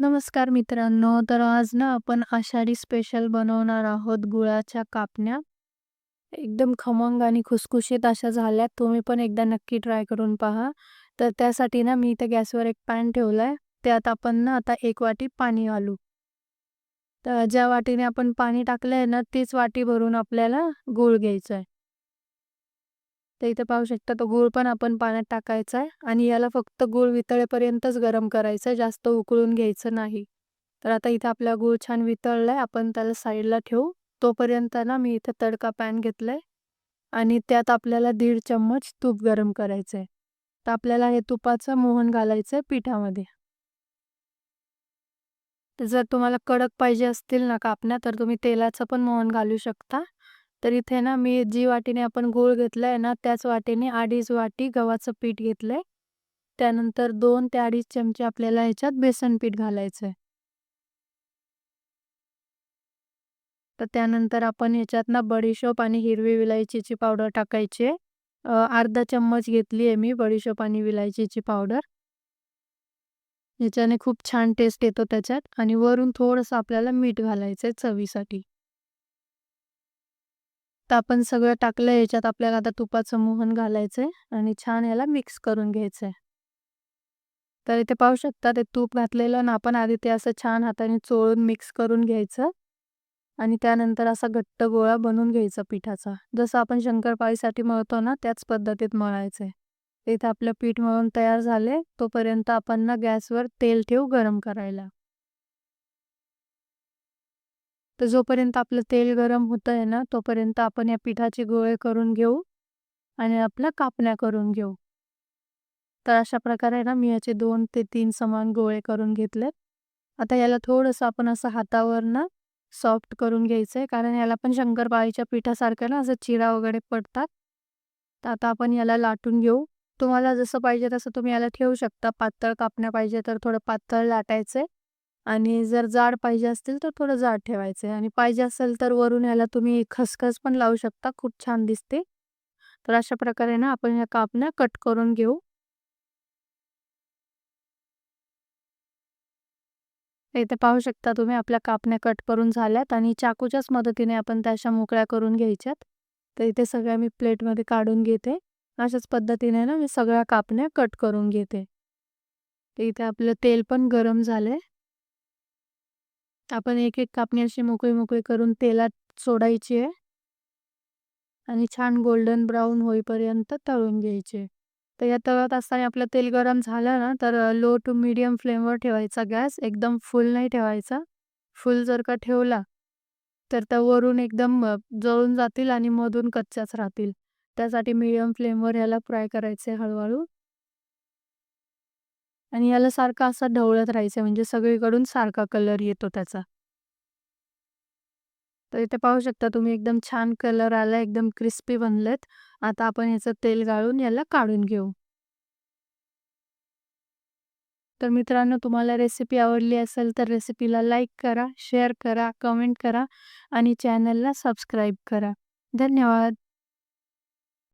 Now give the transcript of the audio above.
नमस्कार मित्रांनो. तर आज ना आपण आषाढी स्पेशल बनवणार आहोत गुळाच्या कापण्या. एकदम खमंग आणि खुसखुशीत अशा झाल्यात. तुम्ही पण एकदा नक्की ट्राय करून पहा. तर त्यासाठी ना मी इथे गॅसवर एक पॅन ठेवलाय. त्यात आपण ना आता एक वाटी पाणी घालू. तर ज्या वाटीने आपण पाणी टाकलंय ना तीच वाटी भरून आपल्याला गूळ घ्यायचं आहे. तर इथे पाहू शकता तो गूळ पण आपण पाण्यात टाकायचा आहे आणि याला फक्त गूळ वितळेपर्यंतच गरम करायचं आहे, जास्त उकळून घ्यायचं नाही. तर आता इथे आपला गूळ छान वितळलाय, आपण त्याला साईडला ठेवू. तोपर्यंत ना मी इथे तडका पॅन घेतलाय आणि त्यात आपल्याला दीड चम्मच तूप गरम करायचंय. तर आपल्याला हे तुपाचं मोहन घालायचंय पिठामध्ये. जर तुम्हाला कडक पाहिजे असतील ना कापण्या तर तुम्ही तेलाचं पण मोहन घालू शकता. तर इथे ना मी जी वाटीने आपण गूळ घेतलाय ना त्याच वाटीने अडीच वाटी गव्हाचं पीठ घेतलंय. त्यानंतर दोन ते अडीच चमचे आपल्याला ह्याच्यात बेसन पीठ घालायचंय. तर त्यानंतर आपण ह्याच्यात ना बडीशोप आणि हिरवी विलायचीची पावडर टाकायची आहे. अर्धा चम्मच घेतली आहे मी बडीशोप आणि विलायचीची पावडर. ह्याच्याने खूप छान टेस्ट येतो त्याच्यात आणि वरून थोडंसं आपल्याला मीठ घालायचंय चवीसाठी. तर आपण सगळं टाकलं याच्यात आपल्याला आता तुपाचं मोहन घालायचंय आणि छान याला मिक्स करून घ्यायचंय. तर इथे पाहू शकता ते तूप घातलेलं ना आपण आधी ते असं छान हाताने चोळून मिक्स करून घ्यायचं आणि त्यानंतर असा घट्ट गोळा बनवून घ्यायचा पिठाचा. जसं आपण शंकरपाळीसाठी मळतो ना त्याच पद्धतीत मळायचंय. इथे आपलं पीठ मळून तयार झाले. तोपर्यंत आपण ना गॅसवर तेल ठेवू गरम करायला. तर जोपर्यंत आपलं तेल गरम होतंय ना तोपर्यंत आपण या पिठाचे गोळे करून घेऊ आणि आपल्या कापण्या करून घेऊ. तर अशा प्रकारे ना मी याचे दोन ते तीन समान गोळे करून घेतलेत. आता याला थोडंसं आपण असं हातावर ना सॉफ्ट करून घ्यायचंय कारण याला पण शंकरपाळीच्या पिठासारखं ना असं चिरा वगैरे पडतात. तर आता आपण याला लाटून घेऊ. तुम्हाला जसं पाहिजे तसं तुम्ही याला ठेवू शकता. पातळ कापण्या पाहिजे तर थोडं पातळ लाटायचंय आणि जर जाड पाहिजे असतील तर थोडं जाड ठेवायचं आहे आणि पाहिजे असेल तर वरून याला तुम्ही खसखस पण लावू शकता. खूप छान दिसते. तर अशा प्रकारे ना आपण या कापण्या कट करून घेऊ. इथे पाहू शकता तुम्ही आपल्या कापण्या कट करून झाल्यात आणि चाकूच्याच मदतीने आपण त्या अशा मोकळ्या करून घ्यायच्यात. तर इथे सगळ्या मी प्लेटमध्ये काढून घेते. अशाच पद्धतीने ना मी सगळ्या कापण्या कट करून घेते. तर इथे आपलं तेल पण गरम झालंय. आपण एक एक कापणी अशी मोकळी मोकळी करून तेलात सोडायची आहे. आणि छान गोल्डन ब्राऊन होईपर्यंत तळून घ्यायचे. तर या तळत असताना आपलं तेल गरम झालं ना तर लो टू मीडियम फ्लेमवर ठेवायचा गॅस. एकदम फुल नाही ठेवायचा. फुल जर का ठेवला तर त्या वरून एकदम जळून जातील आणि मधून कच्च्याच राहतील. त्यासाठी मीडियम फ्लेमवर ह्याला फ्राय करायचंय हळूहळू. आणि याला सारखा असा ढवळत राहायचं म्हणजे सगळीकडून सारखा कलर येतो त्याचा. तर इथे पाहू शकता तुम्ही एकदम छान कलर आला एकदम क्रिस्पी बनलेत. आता आपण ह्याचं तेल गाळून याला काढून घेऊ. तर मित्रांनो तुम्हाला रेसिपी आवडली असेल तर रेसिपीला लाईक करा, शेअर करा, कमेंट करा आणि चॅनलला सबस्क्राईब करा. धन्यवाद.